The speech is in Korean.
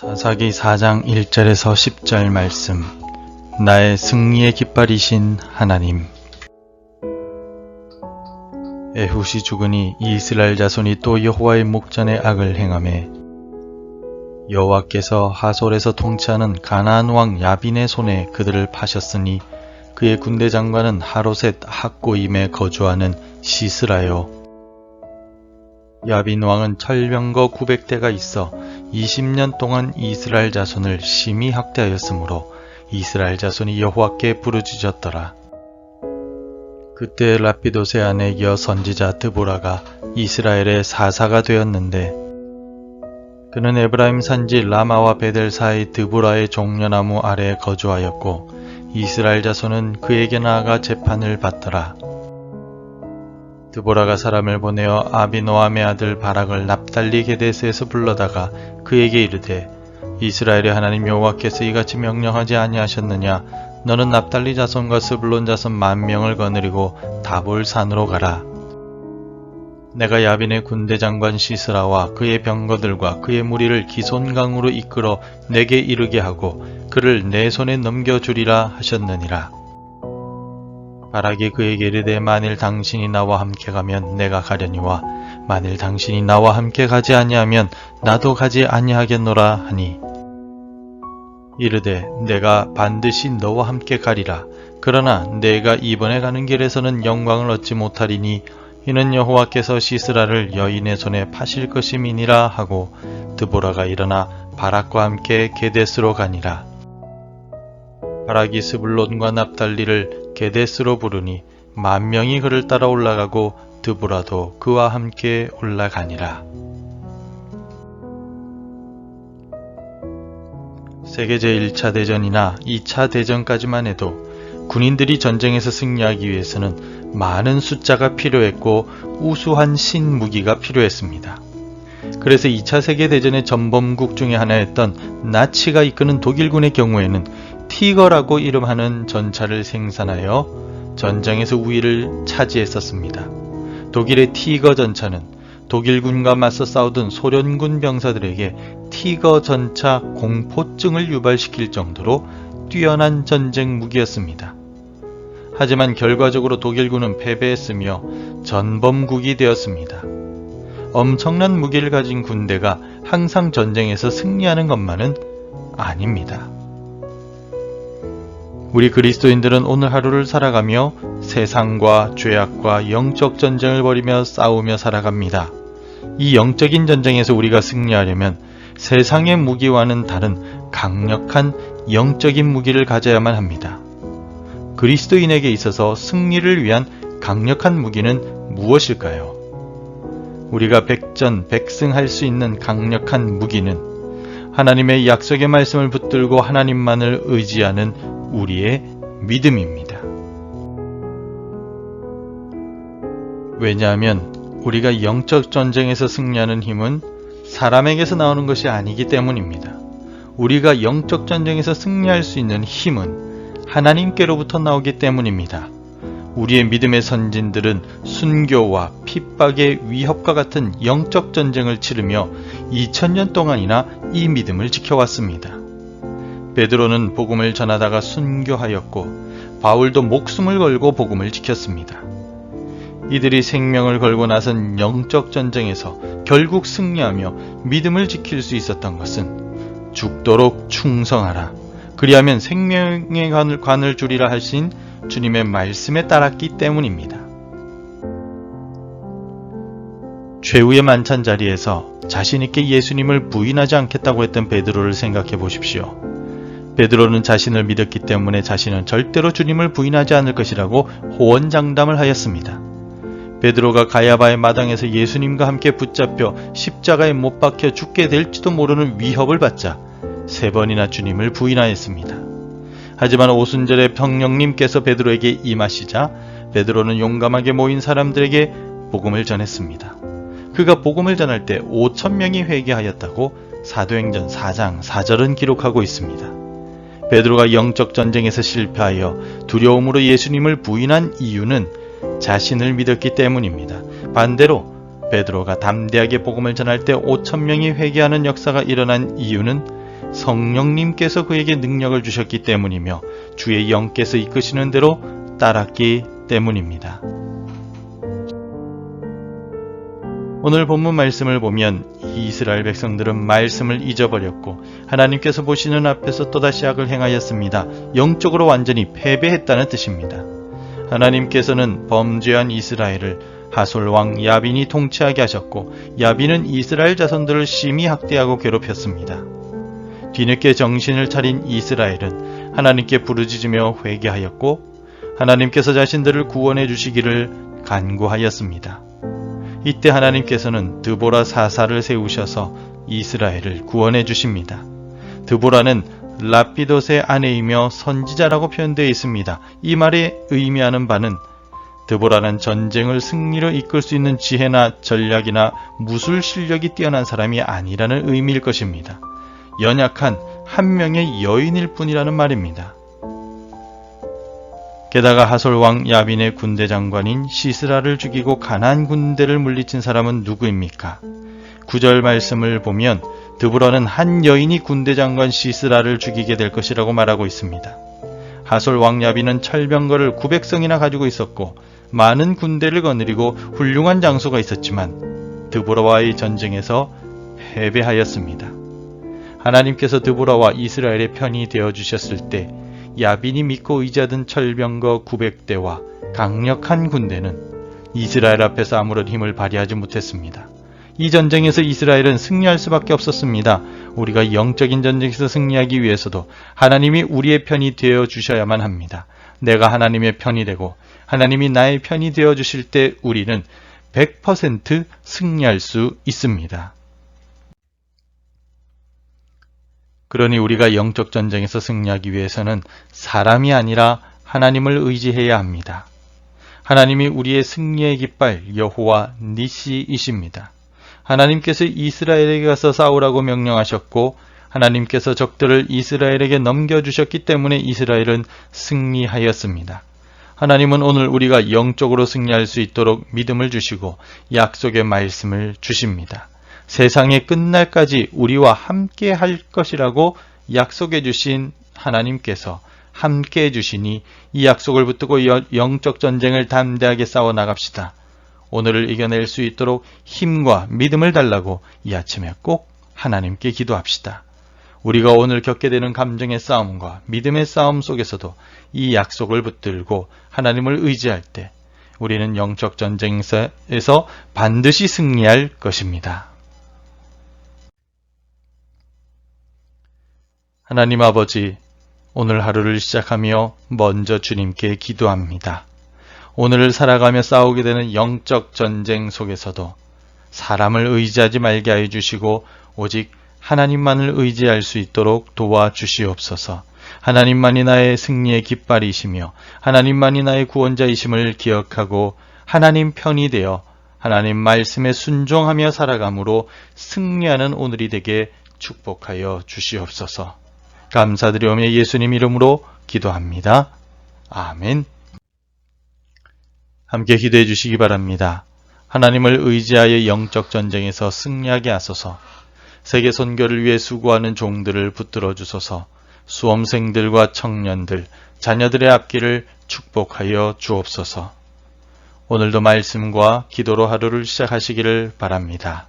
사사기 4장 1절에서 10절 말씀. 나의 승리의 깃발이신 하나님. 에훗이 죽으니 이스라엘 자손이 또 여호와의 목전에 악을 행하매 여호와께서 하솔에서 통치하는 가나안 왕 야빈의 손에 그들을 파셨으니 그의 군대 장관은 하로셋 학고임에 거주하는 시스라요. 야빈 왕은 철병거 900대가 있어 20년 동안 이스라엘 자손을 심히 학대하였으므로 이스라엘 자손이 여호와께 부르짖었더라. 그때 라피도세 아내 여 선지자 드보라가 이스라엘의 사사가 되었는데 그는 에브라임 산지 라마와 베델 사이 드보라의 종려나무 아래에 거주하였고 이스라엘 자손은 그에게 나아가 재판을 받더라. 드보라가 사람을 보내어 아비노함의 아들 바락을 납달리 게데스에서 불러다가 그에게 이르되 이스라엘의 하나님 여호와께서 이같이 명령하지 아니하셨느냐? 너는 납달리 자손과 스불론 자손 만 명을 거느리고 다볼 산으로 가라. 내가 야빈의 군대 장관 시스라와 그의 병거들과 그의 무리를 기손강으로 이끌어 내게 이르게 하고 그를 내 손에 넘겨 주리라 하셨느니라 바락이 그에게 이르되 만일 당신이 나와 함께 가면 내가 가려니와 만일 당신이 나와 함께 가지 아니하면 나도 가지 아니하겠노라 하니. 이르되 내가 반드시 너와 함께 가리라. 그러나 내가 이번에 가는 길에서는 영광을 얻지 못하리니 이는 여호와께서 시스라를 여인의 손에 파실 것임이니라 하고 드보라가 일어나 바락과 함께 게데스로 가니라. 바락이 스불론과 납달리를 게데스로 부르니 만 명이 그를 따라 올라가고 드보라도 그와 함께 올라가니라. 세계 제1차 대전이나 2차 대전까지만 해도 군인들이 전쟁에서 승리하기 위해서는 많은 숫자가 필요했고 우수한 신무기가 필요했습니다. 그래서 2차 세계대전의 전범국 중에 하나였던 나치가 이끄는 독일군의 경우에는 티거라고 이름하는 전차를 생산하여 전장에서 우위를 차지했었습니다. 독일의 티거 전차는 독일군과 맞서 싸우던 소련군 병사들에게 티거 전차 공포증을 유발시킬 정도로 뛰어난 전쟁 무기였습니다. 하지만 결과적으로 독일군은 패배했으며 전범국이 되었습니다. 엄청난 무기를 가진 군대가 항상 전쟁에서 승리하는 것만은 아닙니다. 우리 그리스도인들은 오늘 하루를 살아가며 세상과 죄악과 영적 전쟁을 벌이며 싸우며 살아갑니다. 이 영적인 전쟁에서 우리가 승리하려면 세상의 무기와는 다른 강력한 영적인 무기를 가져야만 합니다. 그리스도인에게 있어서 승리를 위한 강력한 무기는 무엇일까요? 우리가 백전 백승할 수 있는 강력한 무기는 하나님의 약속의 말씀을 붙들고 하나님만을 의지하는 우리의 믿음입니다. 왜냐하면 우리가 영적 전쟁에서 승리하는 힘은 사람에게서 나오는 것이 아니기 때문입니다. 우리가 영적 전쟁에서 승리할 수 있는 힘은 하나님께로부터 나오기 때문입니다. 우리의 믿음의 선진들은 순교와 핍박의 위협과 같은 영적 전쟁을 치르며 2000년 동안이나 이 믿음을 지켜왔습니다. 베드로는 복음을 전하다가 순교하였고 바울도 목숨을 걸고 복음을 지켰습니다. 이들이 생명을 걸고 나선 영적 전쟁에서 결국 승리하며 믿음을 지킬 수 있었던 것은 죽도록 충성하라. 그리하면 생명의 관을, 주리라 하신 주님의 말씀에 따랐기 때문입니다. 최후의 만찬 자리에서 자신있게 예수님을 부인하지 않겠다고 했던 베드로를 생각해 보십시오. 베드로는 자신을 믿었기 때문에 자신은 절대로 주님을 부인하지 않을 것이라고 호언장담을 하였습니다. 베드로가 가야바의 마당에서 예수님과 함께 붙잡혀 십자가에 못 박혀 죽게 될지도 모르는 위협을 받자 세 번이나 주님을 부인하였습니다. 하지만 오순절에 평령님께서 베드로에게 임하시자 베드로는 용감하게 모인 사람들에게 복음을 전했습니다. 그가 복음을 전할 때 5천 명이 회개하였다고 사도행전 4장 4절은 기록하고 있습니다. 베드로가 영적 전쟁에서 실패하여 두려움으로 예수님을 부인한 이유는 자신을 믿었기 때문입니다. 반대로 베드로가 담대하게 복음을 전할 때 5천 명이 회개하는 역사가 일어난 이유는 성령님께서 그에게 능력을 주셨기 때문이며 주의 영께서 이끄시는 대로 따랐기 때문입니다. 오늘 본문 말씀을 보면 이스라엘 백성들은 말씀을 잊어버렸고 하나님께서 보시는 앞에서 또다시 악을 행하였습니다. 영적으로 완전히 패배했다는 뜻입니다. 하나님께서는 범죄한 이스라엘을 하솔 왕 야빈이 통치하게 하셨고 야빈은 이스라엘 자손들을 심히 학대하고 괴롭혔습니다. 뒤늦게 정신을 차린 이스라엘은 하나님께 부르짖으며 회개하였고 하나님께서 자신들을 구원해 주시기를 간구하였습니다. 이때 하나님께서는 드보라 사사를 세우셔서 이스라엘을 구원해 주십니다. 드보라는 라피돗의 아내이며 선지자라고 표현되어 있습니다. 이 말에 의미하는 바는 드보라는 전쟁을 승리로 이끌 수 있는 지혜나 전략이나 무술 실력이 뛰어난 사람이 아니라는 의미일 것입니다. 연약한 한 명의 여인일 뿐이라는 말입니다. 게다가 하솔 왕 야빈의 군대 장관인 시스라를 죽이고 가난 군대를 물리친 사람은 누구입니까? 구절 말씀을 보면 드브라는 한 여인이 군대 장관 시스라를 죽이게 될 것이라고 말하고 있습니다. 하솔 왕 야빈은 철병거를 900성이나 가지고 있었고 많은 군대를 거느리고 훌륭한 장소가 있었지만 드보라와의 전쟁에서 패배하였습니다. 하나님께서 드보라와 이스라엘의 편이 되어 주셨을 때 야빈이 믿고 의지하던 철병거 900대와 강력한 군대는 이스라엘 앞에서 아무런 힘을 발휘하지 못했습니다. 이 전쟁에서 이스라엘은 승리할 수밖에 없었습니다. 우리가 영적인 전쟁에서 승리하기 위해서도 하나님이 우리의 편이 되어 주셔야만 합니다. 내가 하나님의 편이 되고 하나님이 나의 편이 되어 주실 때 우리는 100% 승리할 수 있습니다. 그러니 우리가 영적 전쟁에서 승리하기 위해서는 사람이 아니라 하나님을 의지해야 합니다. 하나님이 우리의 승리의 깃발 여호와 니시이십니다. 하나님께서 이스라엘에게 가서 싸우라고 명령하셨고 하나님께서 적들을 이스라엘에게 넘겨주셨기 때문에 이스라엘은 승리하였습니다. 하나님은 오늘 우리가 영적으로 승리할 수 있도록 믿음을 주시고 약속의 말씀을 주십니다. 세상의 끝날까지 우리와 함께 할 것이라고 약속해 주신 하나님께서 함께 해 주시니 이 약속을 붙들고 영적 전쟁을 담대하게 싸워 나갑시다. 오늘을 이겨낼 수 있도록 힘과 믿음을 달라고 이 아침에 꼭 하나님께 기도합시다. 우리가 오늘 겪게 되는 감정의 싸움과 믿음의 싸움 속에서도 이 약속을 붙들고 하나님을 의지할 때 우리는 영적 전쟁에서 반드시 승리할 것입니다. 하나님 아버지, 오늘 하루를 시작하며 먼저 주님께 기도합니다. 오늘을 살아가며 싸우게 되는 영적 전쟁 속에서도 사람을 의지하지 말게 하여 주시고 오직 하나님만을 의지할 수 있도록 도와주시옵소서. 하나님만이 나의 승리의 깃발이시며 하나님만이 나의 구원자이심을 기억하고 하나님 편이 되어 하나님 말씀에 순종하며 살아감으로 승리하는 오늘이 되게 축복하여 주시옵소서. 감사드리오며 예수님 이름으로 기도합니다. 아멘. 함께 기도해 주시기 바랍니다. 하나님을 의지하여 영적 전쟁에서 승리하게 하소서. 세계 선교를 위해 수고하는 종들을 붙들어 주소서. 수험생들과 청년들, 자녀들의 앞길을 축복하여 주옵소서. 오늘도 말씀과 기도로 하루를 시작하시기를 바랍니다.